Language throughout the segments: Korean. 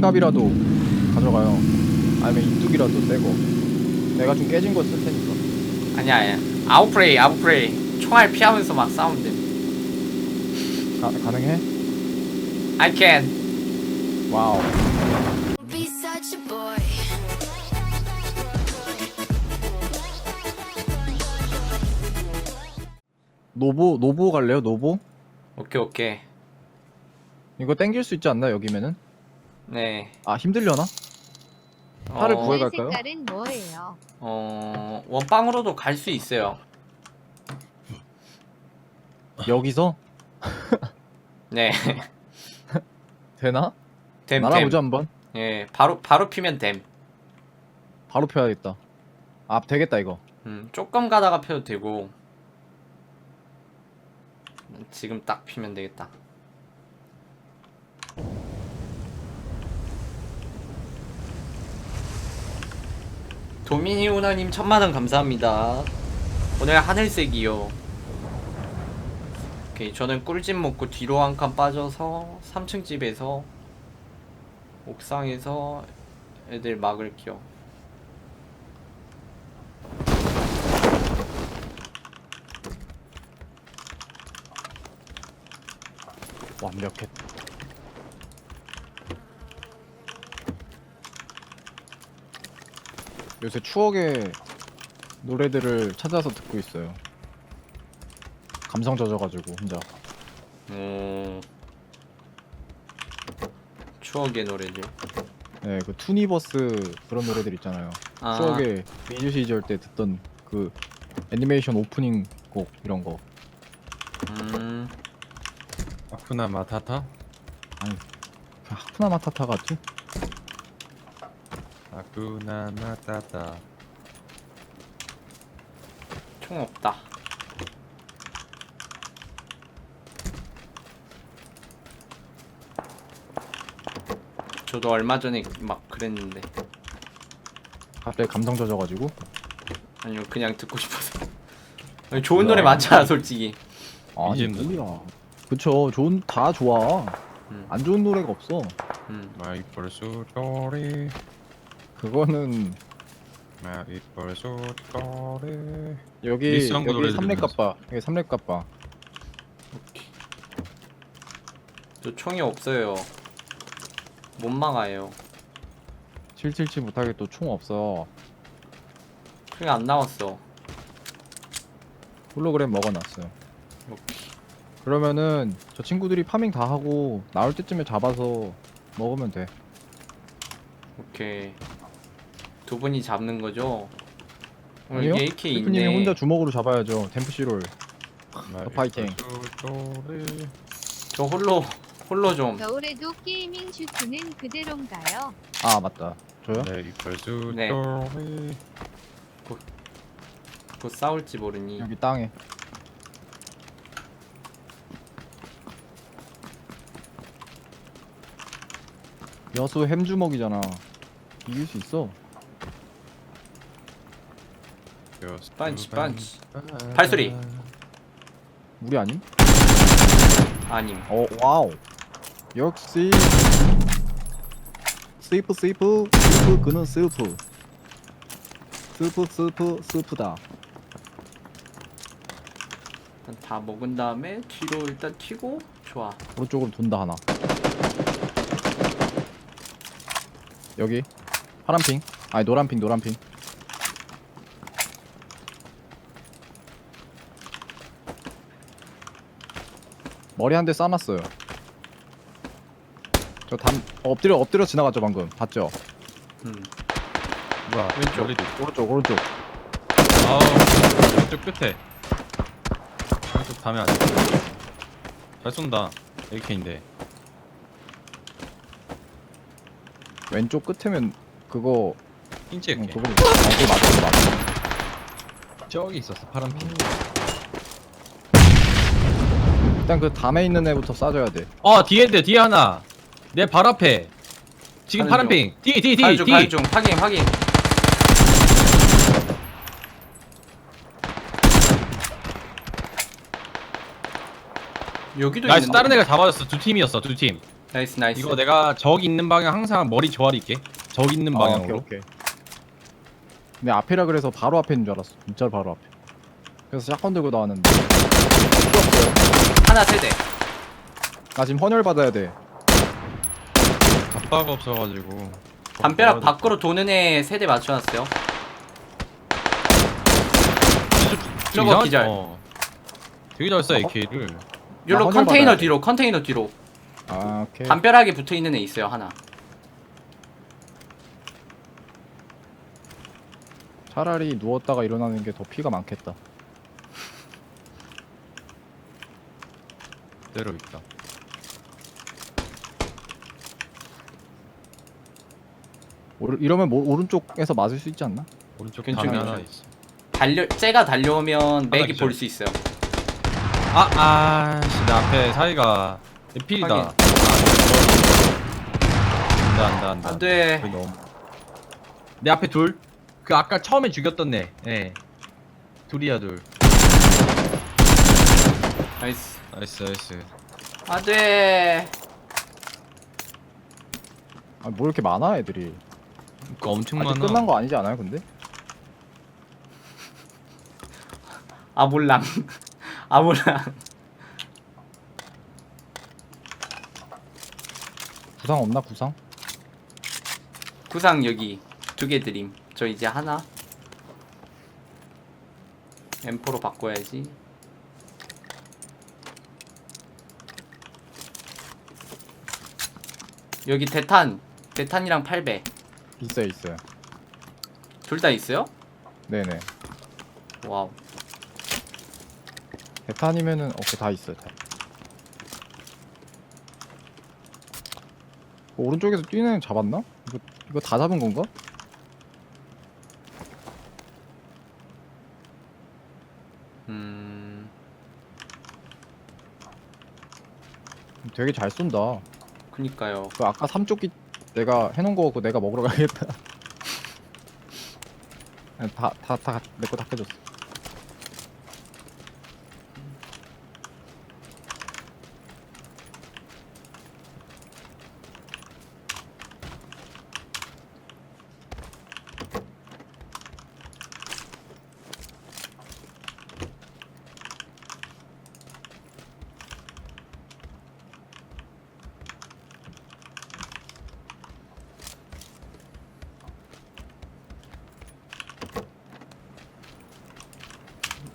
킹갑이라도 가져가요. 아니면 인뚝이라도 떼고. 내가 좀 깨진 거 쓸 테니까. 아니야 아니야 아웃프레이 아웃프레이 총알 피하면서 막 싸우면 돼 가, 가능해? I can 와우. Be such a boy. 노보 노보 갈래요? 노보? 오케이 오케이 이거 땡길 수 있지 않나 여기면은? 네 아 힘들려나? 팔을 어, 구해- 색 갈까요? 색깔은 뭐예요? 어 원빵으로도 갈 수 있어요 여기서 네 되나? 됨, 날아보자 됨. 한번. 예 바로 바로 피면 됨 바로 펴야겠다. 아 되겠다 이거. 음, 조금 가다가 펴도 되고 음, 지금 딱 피면 되겠다 도미니 오나님 천만원 감사합니다. 오늘 하늘색이요. 오케이 저는 꿀집 먹고 뒤로 한 칸 빠져서 3층 집에서 옥상에서 애들 막을게요 완벽해. 요새 추억의 노래들을 찾아서 듣고 있어요. 감성 젖어가지고 혼자. 음... 추억의 노래들 네, 그 투니버스 그런 노래들 있잖아요. 아, 추억의 미주 시절 때 듣던 그 애니메이션 오프닝 곡 이런 거. 음... 아쿠나 마타타? 그 하쿠나 마타타 같지? 아쿠나 마타타 총 없다 저도 얼마 전에 막 그랬는데 갑자기 감성 젖어가지고. 아니요 그냥 듣고 싶어서 아니, 좋은 노래 많잖아 솔직히 아니 BGM 도 뭐야. 그쵸, 좋은 다 좋아. 음, 안 좋은 노래가 없어. 음. 마이 벌수 또리 그거는 마이 벌수 또리 여기 거 여기 노래 삼렙 들으면서. 갑바. 여기 삼렙 갑바. 저 총이 없어요. 못 막아요. 777 못하게 또 총 없어. 총이 안 나왔어. 홀로그램 먹어놨어요. 오케이. 그러면은 저 친구들이 파밍 다 하고 나올 때쯤에 잡아서 먹으면 돼. 오케이 두 분이 잡는 거죠? 어, 아니요? AK 셰프님이 있네. 혼자 주먹으로 잡아야죠. 댐프시롤. 마이 파이팅. 또리 저 홀로 홀로 좀. 겨울에도 게이밍 슈트는 그대로인가요? 아 맞다. 저요? 마이 벌수 네. 또리. 곧 싸울지 모르니. 여기 땅에. 여수 햄주먹이잖아. 이길 수 있어 빤치, 빤치. 발소리. 우리 아님? 아님. 어 와우. 역시. 스이프 스이프. 스이프 그는 스이프. 스프 스프 스프다. 일단 다 먹은 다음에 뒤로 일단 튀고 좋아. 오른쪽으로 돈다 하나. 여기. 파란 핑. 아니 노란 핑 노란 핑 머리 한 대 싸놨어요. 저 담 엎드려 엎드려 지나갔죠 방금. 봤죠? 음. 뭐야 왼쪽. 머리도 오른쪽 오른쪽. 아우 왼쪽 끝에. 왼쪽 밤에 아직 잘 쏜다 AK인데. 왼쪽 끝에면 그거 흰치 응, AK 그거 아, 그거 맞아 그거 맞아. 저기 있었어 파란 핀 일단 그 담에 있는 애부터 쏴줘야 돼. 어 뒤에 있는데 뒤에 하나. 내 발 앞에. 지금 파란 중. 핑뒤뒤 가는 중 가는 뒤뒤 중. 확인 확인. 여기도 나이스. 있는데 다른 애가 잡아줬어. 두 팀이었어 두팀. 나이스 나이스. 이거 내가 적 있는 방향 항상 머리 조아릴게. 적 있는 아, 오케이 방향으로. 오케이 근데 앞이라 그래서 바로 앞에 있는 줄 알았어. 진짜로 바로 앞에. 그래서 샷건 들고 나왔는데 하나 세대 나 지금 헌혈 받아야 돼 갑바가 없어가지고. 담벼락 밖으로 도는 애 세대 맞춰놨어요 저거? 기절. 어. 되게 잘 써, 어? AK를. 여기로 헌혈 컨테이너 받아야 돼. 뒤로 컨테이너 뒤로 아 오케이 담벼락에 붙어있는 애 있어요 하나 차라리 누웠다가 일어나는 게 더 피가 많겠다 그대로 있다. 오르, 이러면 뭐, 오른쪽에서 맞을 수 있지 않나? 오른쪽 괜찮아, 방에 하나. 있어. 달려 쟤가 달려오면 맥이 기절. 볼 수 있어요 아, 아, 씨, 내 앞에 사이가 필이다. 아, 안돼, 안돼, 안돼. 안돼 거의 너무. 내 앞에 둘. 그 아까 처음에 죽였던 애. 예. 둘이야 둘. 나이스 나이스, 나이스. 안돼 아, 뭐 이렇게 많아 애들이 그 엄청 아직 많아. 끝난 거 아니지 않아요 근데? 아몰랑 아몰랑 구상 없나 구상? 구상 여기 두 개 드림 저 이제 하나 M4로 바꿔야지 여기 대탄 대탄이랑 8배 있어요 있어요 둘 다 있어요? 네네 와우 대탄이면은 오케이 다 있어요 다. 어, 오른쪽에서 뛰는 애 잡았나? 이거, 이거 다 잡은 건가? 음 되게 잘 쏜다 그니까요. 그 아까 삼쪽기 내가 해놓은 거 그거 내가 먹으러 가야겠다 다다 다내거다 깨졌어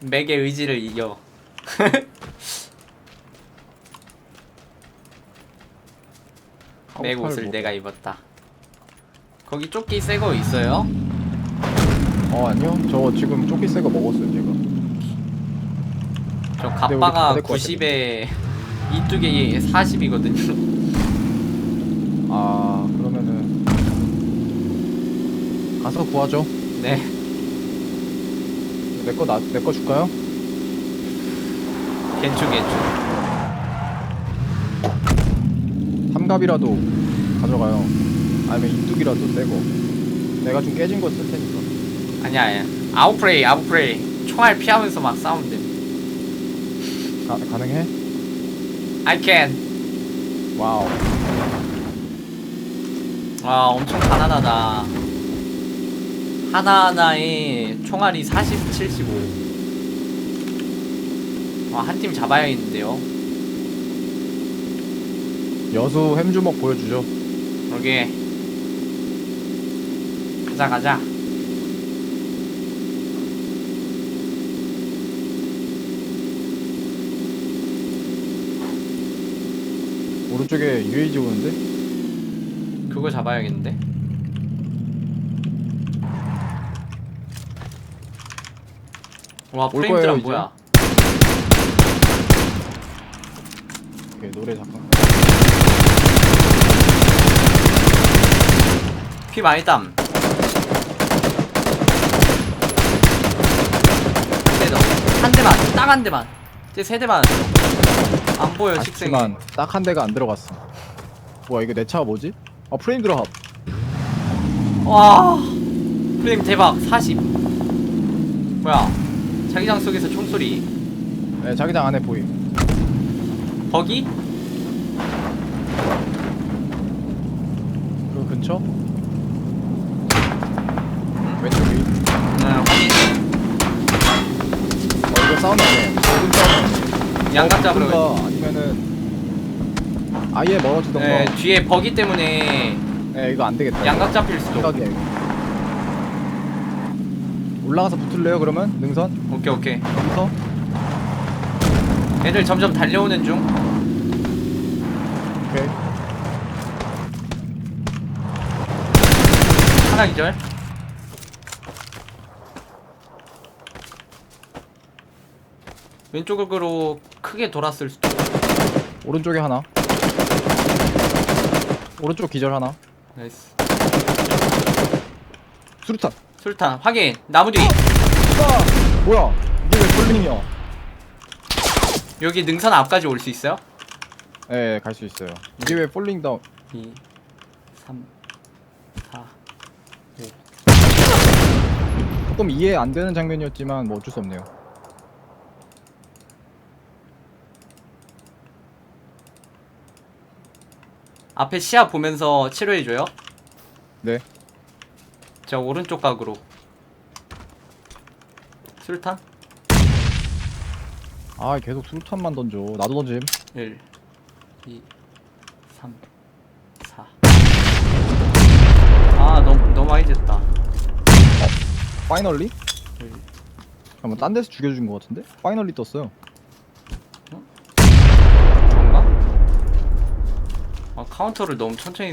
맥의 의지를 이겨. 맥 옷을 뭐- 내가 입었다. 거기 조끼 새 거 있어요? 어 아니요. 저 지금 조끼 새거 먹었어요 제가 저 우리 갑바가 다 될것 90에 이뚝에 40이거든요. 아 그러면은 가서 구하죠. 네 내거 나 내 거 줄까요? 괜찮 괜찮. 삼갑이라도 가져가요. 아니면 이뚝이라도 떼고. 내가 좀 깨진 거 쓸 테니까. 아니야 아니야. 아웃프레이 아웃프레이. 총알 피하면서 막 싸우면 돼. 가, 가능해? I can. 와우. 와 엄청 가난하다 하나하나에 총알이 40, 75 와, 한팀 잡아야겠는데요. 여수 햄주먹 보여주죠. 그러게. 가자 가자. 오른쪽에 UAG 오는데? 그거 잡아야겠는데 와 올 거예요, 뭐야 오케이 노래 잠깐 피 많이 땀. 세 대. 한 대만 딱 한 대만. 이제 세 대만. 안 보여 식생이. 아쉽지만 딱 한 대가 안 들어갔어. 뭐야 이거 내 차가 뭐지? 아 프레임 드랍 와 프레임 대박. 40 뭐야 자기장 속에서 총소리. 네 자기장 안에 보임. 버기? 근처? 왼쪽이. 응 확인. 어 이거 모든 싸우네 양각 잡으러 가거 아니면은 아예 멀어지던가. 네, 뒤에 버기 때문에 네 이거 안 되겠다 양각 잡힐 수도 생각이야 이거 올라가서 붙을래요 그러면? 능선? 오케이 오케이. 여기서? 애들 점점 달려오는 중. 오케이. 하나 기절. 왼쪽으로 크게 돌았을 수도 오른쪽에 하나. 오른쪽 기절 하나. 나이스. 수류탄 술탄 확인. 나무 뒤. 아! 뭐야? 이게 왜 폴링이야? 여기 능선 앞까지 올 수 있어요? 네갈수 있어요. 이게 왜 폴링 다운 2 3 4 조금 이해 안 되는 장면이었지만 뭐 어쩔 수 없네요. 앞에 시야 보면서 치료해줘요? 네 저 오른쪽 각으로 술탄 아 계속 수류탄만 던져 나도 던짐 1 2 3 4 아, 너무, 너무 많이 됐다. 파이널리? 일. 잠깐만 딴 데서 죽여준 것 같은데? 파이널리 떴어요 그런가? 아, 카운터를 너무 천천히.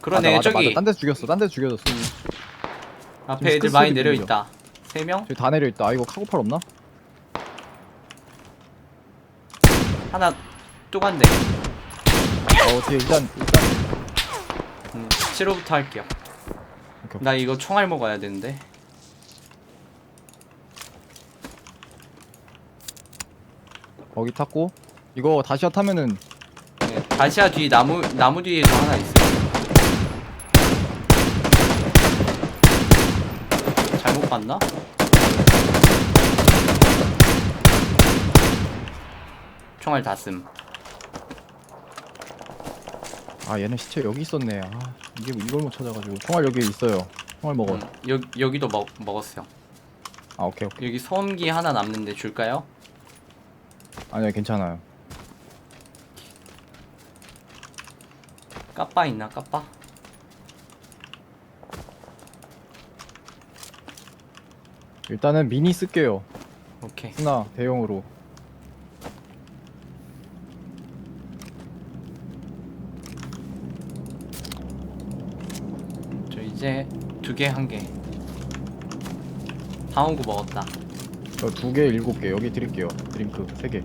그러네, 맞아, 맞아, 저기. 맞아. 딴 데서 죽였어 딴 데서 죽여줬어 앞에 지금 애들 스크스 많이 소리 내려 들리죠? 있다. 세 명? 저기 다 내려있다 아 이거 카고팔 없나? 하나 또 간대. 어 어떻게 일단 일단 음, 치료부터 할게요. 오케이, 나 이거 총알 먹어야 되는데. 거기 탔고 이거 다시야 타면은 네, 다시야 뒤 나무 나무 뒤에도 하나 있어 봤나? 총알 다 씀. 아 얘네 시체 여기 있었네 아 이게 뭐 이걸 못 찾아가지고 총알 여기 있어요 총알 먹어 음, 여, 여기도 먹, 먹었어요. 아 오케이 오케이 여기 소음기 하나 남는데 줄까요? 아니요 괜찮아요 까빠 있나 까빠? 일단은 미니 쓸게요 오케이. 스나 대용으로 저 이제 두 개 한 개. 방어구 먹었다. 저 두 개 일곱 개 여기 드릴게요 드링크 세 개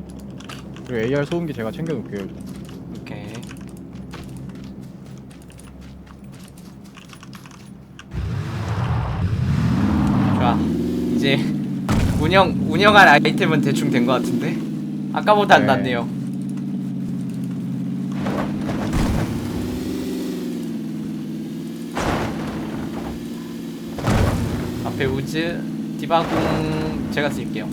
그리고 AR 소음기 제가 챙겨놓을게요 오케이. 좋아. 이제 운영 운영할 아이템은 대충 된 것 같은데. 아까보다 안 네. 낫네요. 앞에 우즈 디바궁 제가 쓸게요.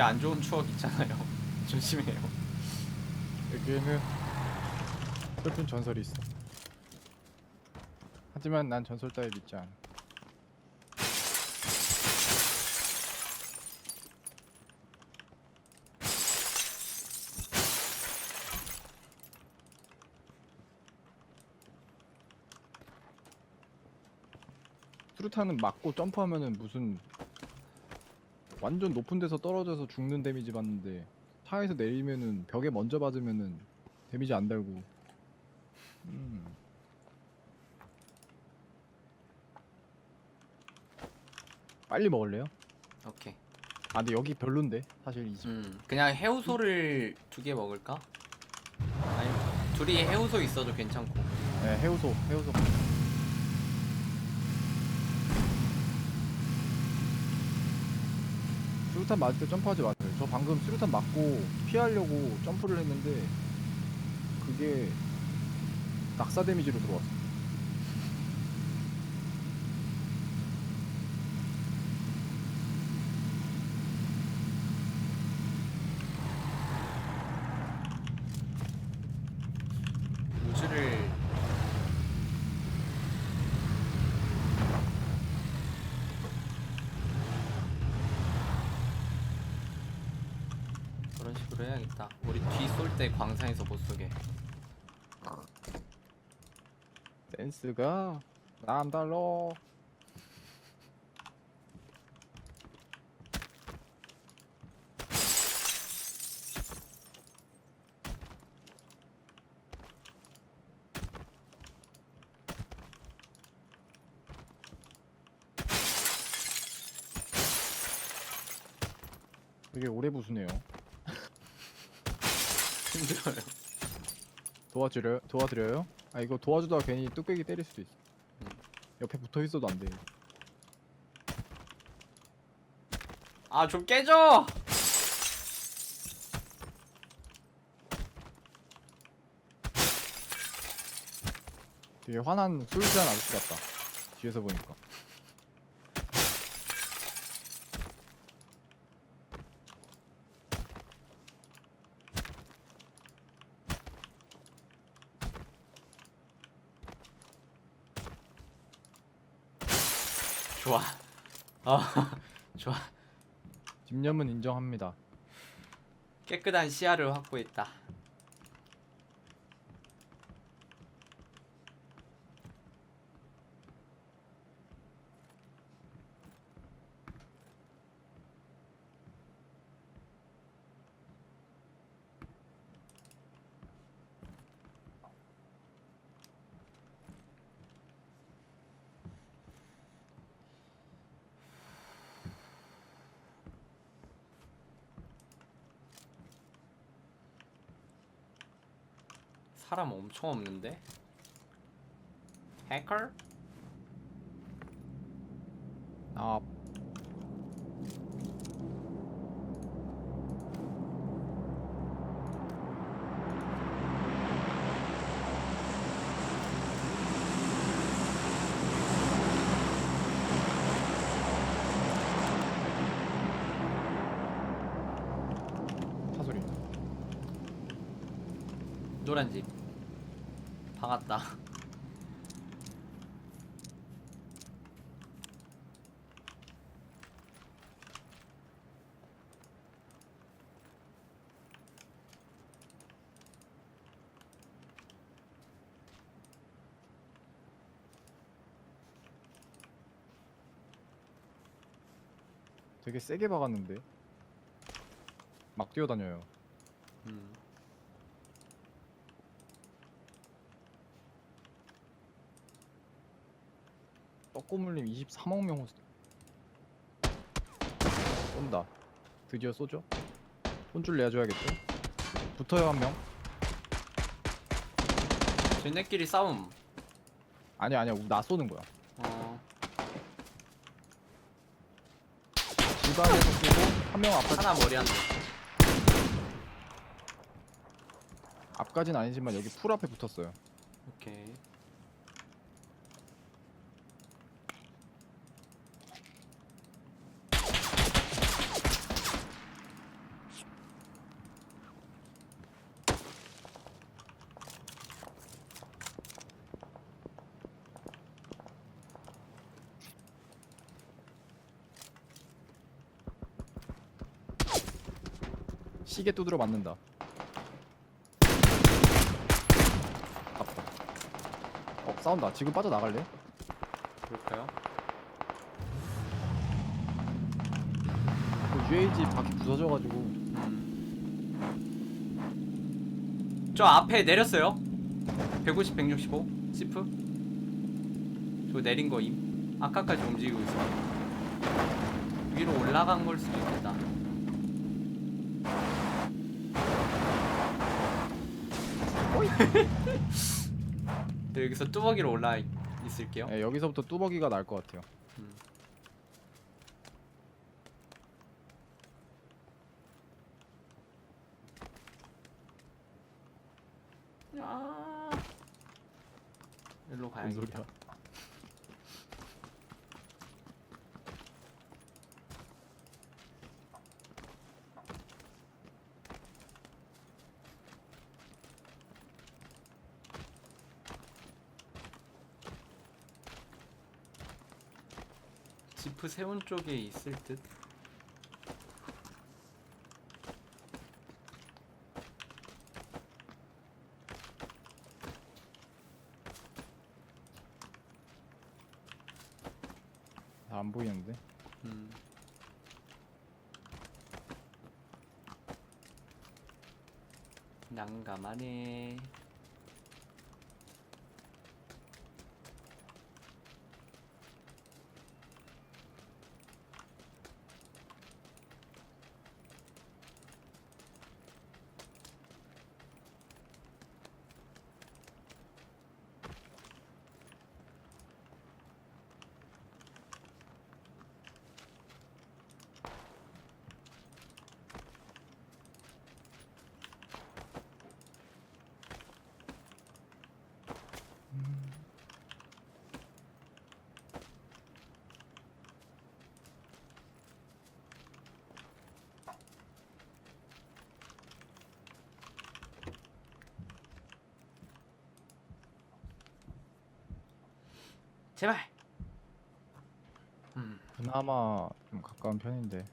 여기 안 좋은 추억 있잖아요. 조심해요. 여기에는 슬픈 전설이 있어 하지만 난 전설 따위 믿지 않아 수류탄은 맞고 점프하면은 무슨 완전 높은 데서 떨어져서 죽는 데미지 받는데 차에서 내리면은 벽에 먼저 받으면은 데미지 안 달고 음. 빨리 먹을래요? 오케이. 아 근데 여기 별론데 사실 이 집. 음, 그냥 해우소를 두 개 먹을까? 아니, 둘이 해우소 있어도 괜찮고. 네, 해우소 해우소 수류탄 맞을 때 점프하지 마세요. 저 방금 수류탄 맞고 피하려고 점프를 했는데 그게 낙사 데미지로 들어왔어 그래야겠다. 우리 뒤 쏠 때 광산에서 못 쏘게. 댄스가 남달러. 되게 오래 부수네요. 힘들어요. 도와드려 도와드려요? 아 이거 도와주다가 괜히 뚝배기 때릴 수도 있어. 음. 옆에 붙어 있어도 안 돼. 아 좀 깨져. 되게 화난 술취한 아저씨 같다. 뒤에서 보니까. 좋아. 아 좋아. 집념은 인정합니다. 깨끗한 시야를 확보했다. 사람 엄청 없는데? 해커? 아 사소리. 노란 집. 박았다. 되게 세게 박았는데. 막 뛰어다녀요. 음. 떡고물님 23억 명 호스. 쏜다. 드디어 쏘죠? 혼줄 내줘야겠죠? 붙어요 한 명. 쟤네끼리 싸움. 아니 아니야 나 쏘는 거야. 어. 집안에서 쏘고 한 명 앞까지 하나 머리 한 대. 앞까진 아니지만 여기 풀 앞에 붙었어요. 오케이. 시계 두드려 맞는다. 아프다. 어 싸운다. 지금 빠져 나갈래? 볼까요? 그 UAG 바퀴 부서져가지고 음. 저 앞에 내렸어요. 150, 165. 시프. 저 내린 거임. 아까까지 움직이고 있어. 위로 올라간 걸 수도 있겠다. 네, 여기서 뚜벅이로 올라 있- 있을게요. 예, 여기서부터 뚜벅이가 날 것 같아요. 음. 아. 일로 뭔 가야겠다. 소리야? 점프 세운 쪽에 있을 듯? 안 보이는데? 음. 난감하네. 제발. 음. 그나마 좀 가까운 편인데.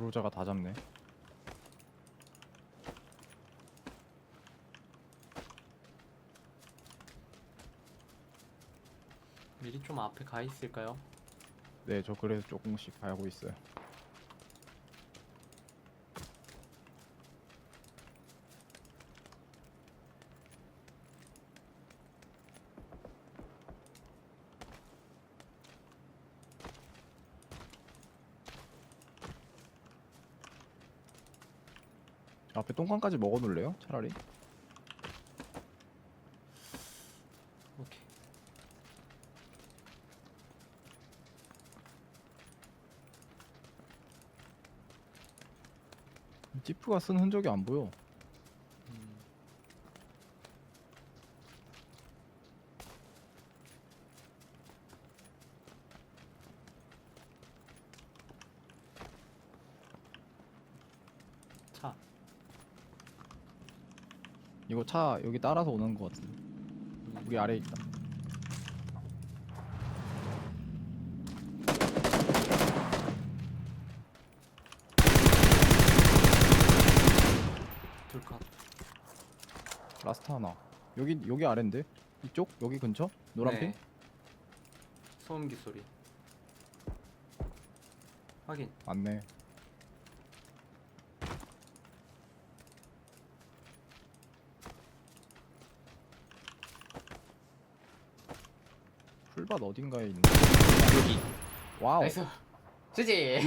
네. 브로자가 다 잡네. 미리 좀 앞에 가 있을까요? 네, 저 그래서 조금씩 가고 있어요. 똥강까지 먹어 놓을래요? 차라리? 오케이. 지프가 쓴 흔적이 안 보여. 음. 차. 이거 차 여기 따라서 오는 것 같은데. 우리 아래에 있다. 둘컷. 라스트 하나. 여기 여기 아래인데? 이쪽? 여기 근처? 노란 핀? 네. 소음기 소리. 확인. 맞네. 풀밭 어딘가에 있네. 여기. 와우. 나이스. 지지. 예.